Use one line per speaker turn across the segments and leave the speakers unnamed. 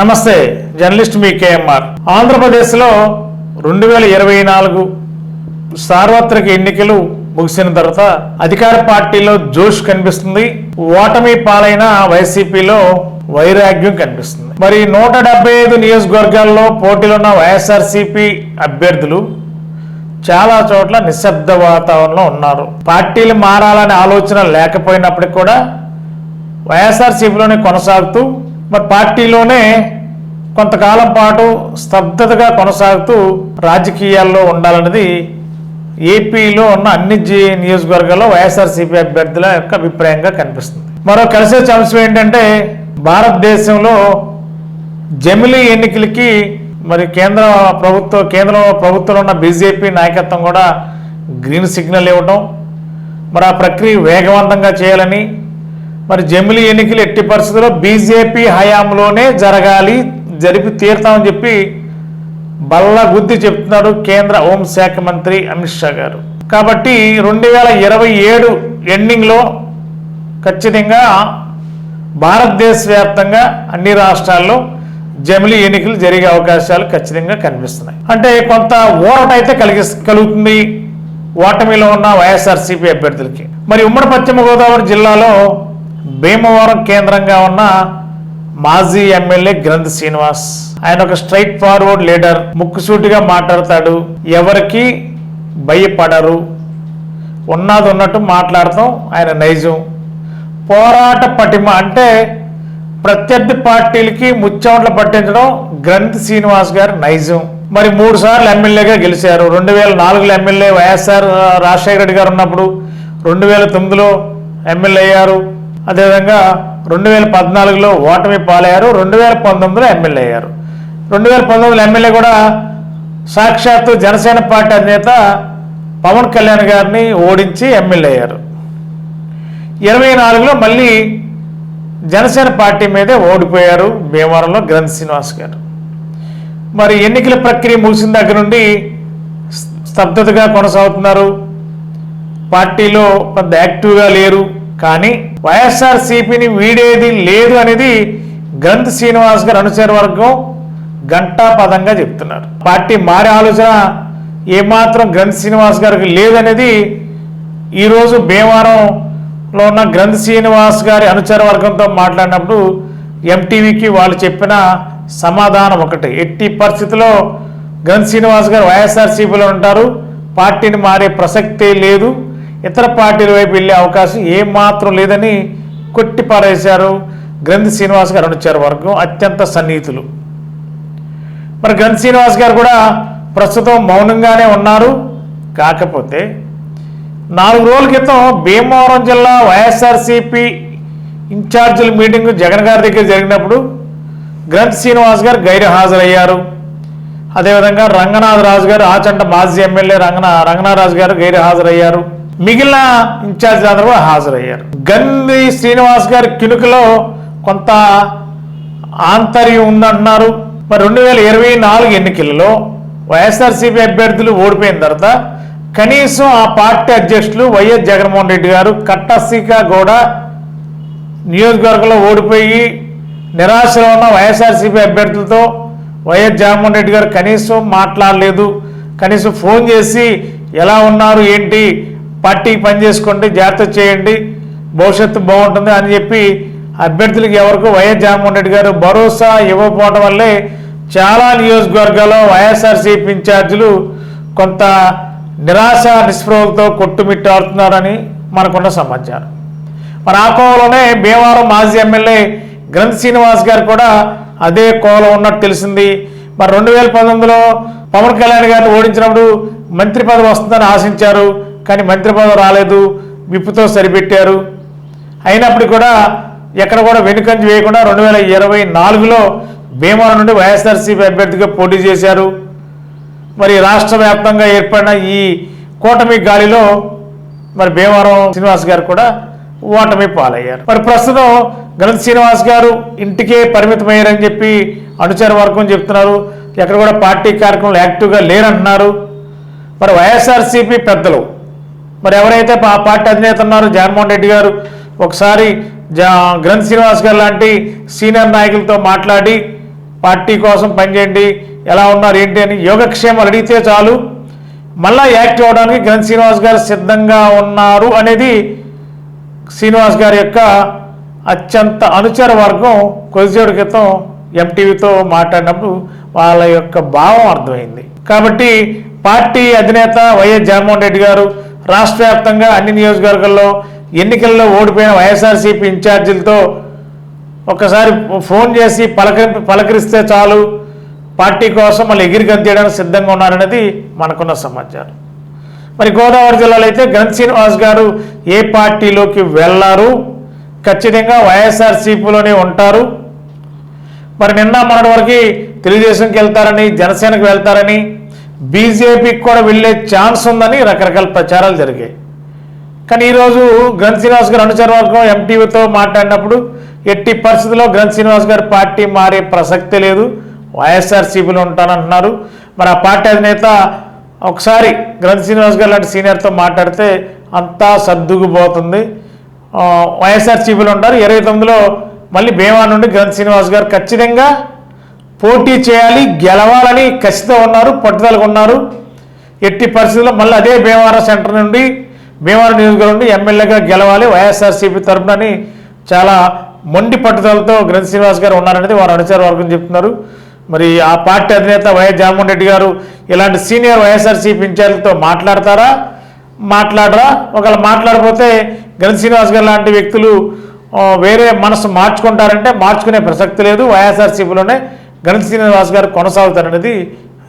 నమస్తే జర్నలిస్ట్ మీ కేఎంఆర్. ఆంధ్రప్రదేశ్లో రెండు వేల ఇరవై నాలుగు సార్వత్రిక ఎన్నికలు ముగిసిన తర్వాత అధికార పార్టీలో జోష్ కనిపిస్తుంది. ఓటమి పాలైన వైసీపీలో వైరాగ్యం కనిపిస్తుంది. మరి నూట డెబ్బై ఐదు నియోజకవర్గాల్లో పోటీలో ఉన్న వైఎస్ఆర్సీపీ అభ్యర్థులు చాలా చోట్ల నిశ్శబ్ద వాతావరణంలో ఉన్నారు. పార్టీలు మారాలనే ఆలోచన లేకపోయినప్పటికీ కూడా వైఎస్ఆర్సీపీలోనే కొనసాగుతూ మరి పార్టీలోనే కొంతకాలం పాటు స్తబ్దతగా కొనసాగుతూ రాజకీయాల్లో ఉండాలన్నది ఏపీలో ఉన్న అన్ని జి నియోజకవర్గాల్లో వైఎస్ఆర్సీపీ అభ్యర్థుల యొక్క అభిప్రాయంగా కనిపిస్తుంది. మరో కలిసే అంశం ఏంటంటే భారతదేశంలో జమిలీ ఎన్నికలకి మరి కేంద్ర ప్రభుత్వ కేంద్ర ప్రభుత్వంలో ఉన్న బీజేపీ నాయకత్వం కూడా గ్రీన్ సిగ్నల్ ఇవ్వటం మరి ఆ ప్రక్రియ వేగవంతంగా చేయాలని మరి జమిలీ ఎన్నికలు ఎట్టి పరిస్థితుల్లో బీజేపీ హయాంలోనే జరగాలి జరిపి తీరుతామని చెప్పి బల్ల గుద్ది చెప్తున్నారు కేంద్ర హోంశాఖ మంత్రి అమిత్ షా గారు. కాబట్టి రెండు వేల ఇరవై ఏడు ఎండింగ్లో ఖచ్చితంగా భారతదేశ వ్యాప్తంగా అన్ని రాష్ట్రాల్లో జమిలీ ఎన్నికలు జరిగే అవకాశాలు ఖచ్చితంగా కనిపిస్తున్నాయి. అంటే కొంత ఊరట అయితే కలిగి కలుగుతుంది ఓటమిలో ఉన్న వైఎస్ఆర్సీపీ అభ్యర్థులకి. మరి ఉమ్మడి పశ్చిమ గోదావరి జిల్లాలో భీమవరం కేంద్రంగా ఉన్న మాజీ ఎమ్మెల్యే గ్రంథ్ శ్రీనివాస్. ఆయన ఒక స్ట్రైట్ ఫార్వర్డ్ లీడర్ ముక్కుసూటిగా మాట్లాడతాడు. ఎవరికి భయపడరు. ఉన్నది ఉన్నట్టు మాట్లాడతాం ఆయన నైజం. పోరాట పటిమ అంటే ప్రత్యర్థి పార్టీలకి ముచ్చోట్ల పట్టించడం గ్రంథ్ శ్రీనివాస్ గారి నైజం. మరి మూడు సార్లు ఎమ్మెల్యేగా గెలిచారు. రెండు వేల నాలుగులో ఎమ్మెల్యే వైఎస్ఆర్ రాజశేఖర రెడ్డి గారు ఉన్నప్పుడు రెండు వేల తొమ్మిదిలో ఎమ్మెల్యే అయ్యారు. అదేవిధంగా రెండు వేల పద్నాలుగులో ఓటమి పాలయ్యారు రెండు వేల పంతొమ్మిదిలో ఎమ్మెల్యే అయ్యారు. రెండు వేల పంతొమ్మిదిలో ఎమ్మెల్యే కూడా సాక్షాత్తు జనసేన పార్టీ అధినేత పవన్ కళ్యాణ్ గారిని ఓడించి ఎమ్మెల్యే అయ్యారు. ఇరవై నాలుగులో మళ్ళీ జనసేన పార్టీ మీదే ఓడిపోయారు భీమవరంలో గ్రంథ్ శ్రీనివాస్ గారు. మరి ఎన్నికల ప్రక్రియ ముగిసిన దగ్గర నుండి స్తబ్దతగా కొనసాగుతున్నారు. పార్టీలో పెద్ద యాక్టివ్గా లేరు కానీ వైఎస్ఆర్సీపీని వీడేది లేదు అనేది గ్రంథ్ శ్రీనివాస్ గారు అనుచర వర్గం గంటా పదంగా చెప్తున్నారు. పార్టీ మారే ఆలోచన ఏమాత్రం గ్రంథ్ శ్రీనివాస్ గారికి లేదనేది ఈరోజు భీమవరంలో ఉన్న గ్రంథ్ శ్రీనివాస్ గారి అనుచర వర్గంతో మాట్లాడినప్పుడు ఎంటీవీకి వాళ్ళు చెప్పిన సమాధానం ఒకటి. ఎట్టి పరిస్థితిలో గ్రంథ్ శ్రీనివాస్ గారు వైఎస్ఆర్సీపీలో ఉంటారు. పార్టీని మారే ప్రసక్తే లేదు. ఇతర పార్టీల వైపు వెళ్ళే అవకాశం ఏమాత్రం లేదని కొట్టిపారేశారు గ్రంథి శ్రీనివాస్ గారు అనుచర వర్గం అత్యంత సన్నిహితులు. మరి గ్రంథి శ్రీనివాస్ గారు కూడా ప్రస్తుతం మౌనంగానే ఉన్నారు. కాకపోతే నాలుగు రోజుల క్రితం భీమవరం జిల్లా వైఎస్ఆర్సీపీ ఇన్ఛార్జీల మీటింగ్ జగన్ గారి దగ్గర జరిగినప్పుడు గ్రంథ్ శ్రీనివాస్ గారు గైరు హాజరయ్యారు అదేవిధంగా రంగనాథ్ రాజు గారు ఆచంట మాజీ ఎమ్మెల్యే రంగన రంగనాథరాజు గారు గైరు హాజరయ్యారు మిగిలిన ఇన్ఛార్జ్ అందరూ కూడా హాజరయ్యారు. గంది శ్రీనివాస్ గారి కినుకలో కొంత ఆంతర్యం ఉందంటున్నారు. మరి రెండు వేల ఇరవై నాలుగు ఎన్నికలలో వైఎస్ఆర్సీపీ అభ్యర్థులు ఓడిపోయిన తర్వాత కనీసం ఆ పార్టీ అధ్యక్షులు వైఎస్ జగన్మోహన్ రెడ్డి గారు కట్టసిక కూడా నియోజకవర్గంలో ఓడిపోయి నిరాశలో ఉన్న వైఎస్ఆర్సీపీ అభ్యర్థులతో వైఎస్ జగన్మోహన్ రెడ్డి గారు కనీసం మాట్లాడలేదు. కనీసం ఫోన్ చేసి ఎలా ఉన్నారు ఏంటి పార్టీకి పనిచేసుకోండి జాగ్రత్త చేయండి భవిష్యత్తు బాగుంటుంది అని చెప్పి అభ్యర్థులకు ఎవరికి వైఎస్ జగన్మోహన్ రెడ్డి గారు భరోసా ఇవ్వకపోవడం వల్లే చాలా నియోజకవర్గాల్లో వైఎస్ఆర్సీపీ ఇన్ఛార్జీలు కొంత నిరాశ నిస్పృహలతో కొట్టుమిట్టాడుతున్నారని మనకున్న సమాచారం. మరి ఆ కోవలోనే భీమవరం మాజీ ఎమ్మెల్యే గ్రంథ్ శ్రీనివాస్ గారు కూడా అదే కోవలో ఉన్నట్టు తెలిసింది. మరి రెండు వేల పంతొమ్మిదిలో పవన్ కళ్యాణ్ గారిని ఓడించినప్పుడు మంత్రి పదవి వస్తుందని ఆశించారు. కానీ మంత్రిపదవి రాలేదు విప్పుతో సరిపెట్టారు. అయినప్పటికీ కూడా ఎక్కడ కూడా వెనుకంజ వేయకుండా రెండు వేల ఇరవై నాలుగులో భీమవరం నుండి వైఎస్ఆర్సీపీ అభ్యర్థిగా పోటీ చేశారు. మరి రాష్ట్ర వ్యాప్తంగా ఏర్పడిన ఈ కూటమి గాలిలో మరి భీమవరం శ్రీనివాస్ గారు కూడా ఓటమి పాలయ్యారు. మరి ప్రస్తుతం గణిత శ్రీనివాస్ గారు ఇంటికే పరిమితమయ్యారని చెప్పి అనుచర వర్గం చెప్తున్నారు. ఎక్కడ కూడా పార్టీ కార్యక్రమాలు యాక్టివ్గా లేరంటున్నారు. మరి వైఎస్ఆర్సీపీ పెద్దలు మరి ఎవరైతే ఆ పార్టీ అధినేత ఉన్నారో జగన్మోహన్ రెడ్డి గారు ఒకసారి జా గ్రంథ్ శ్రీనివాస్ గారు లాంటి సీనియర్ నాయకులతో మాట్లాడి పార్టీ కోసం పనిచేయండి ఎలా ఉన్నారు ఏంటి అని యోగక్షేమాలు అడిగితే చాలు. మళ్ళా యాక్టివ్ అవడానికి గ్రంథ్ శ్రీనివాస్ గారు సిద్ధంగా ఉన్నారు అనేది శ్రీనివాస్ గారి యొక్క అత్యంత అనుచర వర్గం. కొద్దిసేపటి క్రితం ఎంటీవీతో మాట్లాడినప్పుడు వాళ్ళ యొక్క భావం అర్థమైంది. కాబట్టి పార్టీ అధినేత వైఎస్ జగన్మోహన్ రెడ్డి గారు రాష్ట్ర వ్యాప్తంగా అన్ని నియోజకవర్గాల్లో ఎన్నికల్లో ఓడిపోయిన వైఎస్ఆర్సీపీ ఇన్ఛార్జీలతో ఒకసారి ఫోన్ చేసి పలకరి పలకరిస్తే చాలు పార్టీ కోసం మళ్ళీ ఎగిరి గంతేయడానికి సిద్ధంగా ఉన్నారనేది మనకున్న సమాచారం. మరి గోదావరి జిల్లాలో అయితే గన్ శ్రీనివాస్ గారు ఏ పార్టీలోకి వెళ్ళారు ఖచ్చితంగా వైఎస్ఆర్సీపీలోనే ఉంటారు. మరి నిన్న మొన్నటి వరకు తెలుగుదేశంకి వెళ్తారని జనసేనకు వెళ్తారని బీజేపీకి కూడా వెళ్ళే ఛాన్స్ ఉందని రకరకాల ప్రచారాలు జరిగాయి. కానీ ఈరోజు గ్రంథ్ శ్రీనివాస్ గారు అనుచర వర్గం ఎంటీవీతో మాట్లాడినప్పుడు ఎట్టి పరిస్థితుల్లో గ్రంథ్ శ్రీనివాస్ గారి పార్టీ మారే ప్రసక్తి లేదు. వైఎస్ఆర్సీపీలో ఉంటానంటున్నారు. మరి ఆ పార్టీ అధినేత ఒకసారి గ్రంథ్ శ్రీనివాస్ గారు లాంటి సీనియర్తో మాట్లాడితే అంతా సర్దుకుపోతుంది. వైఎస్ఆర్సీపీలో ఉంటారు. ఇరవై తొమ్మిదిలో మళ్ళీ భీమా నుండి గ్రంథ్ శ్రీనివాస్ గారు ఖచ్చితంగా పోటీ చేయాలి గెలవాలని ఖచ్చితంగా ఉన్నారు పట్టుదలగా ఉన్నారు. ఎట్టి పరిస్థితుల్లో మళ్ళీ అదే భీమవరం సెంటర్ నుండి భీమవరం నియోజకవర్గం నుండి ఎమ్మెల్యేగా గెలవాలి వైఎస్ఆర్సీపీ తరఫునని చాలా మొండి పట్టుదలతో గ్రంథ శ్రీనివాస్ గారు ఉన్నారనేది వారు అనుచర వర్గం చెప్తున్నారు. మరి ఆ పార్టీ అధినేత వైఎస్ జగన్మోహన్ రెడ్డి గారు ఇలాంటి సీనియర్ వైఎస్ఆర్సీపీ ఇన్ఛార్జ్లతో మాట్లాడతారా? మాట్లాడరా? ఒకవేళ మాట్లాడపోతే గ్రంథ శ్రీనివాస్ గారు లాంటి వ్యక్తులు వేరే మనసు మార్చుకుంటారంటే మార్చుకునే ప్రసక్తి లేదు. వైఎస్ఆర్సీపీలోనే గణిత శ్రీనివాస్ గారు కొనసాగుతారనేది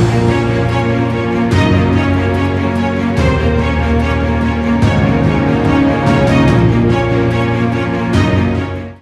Thank you.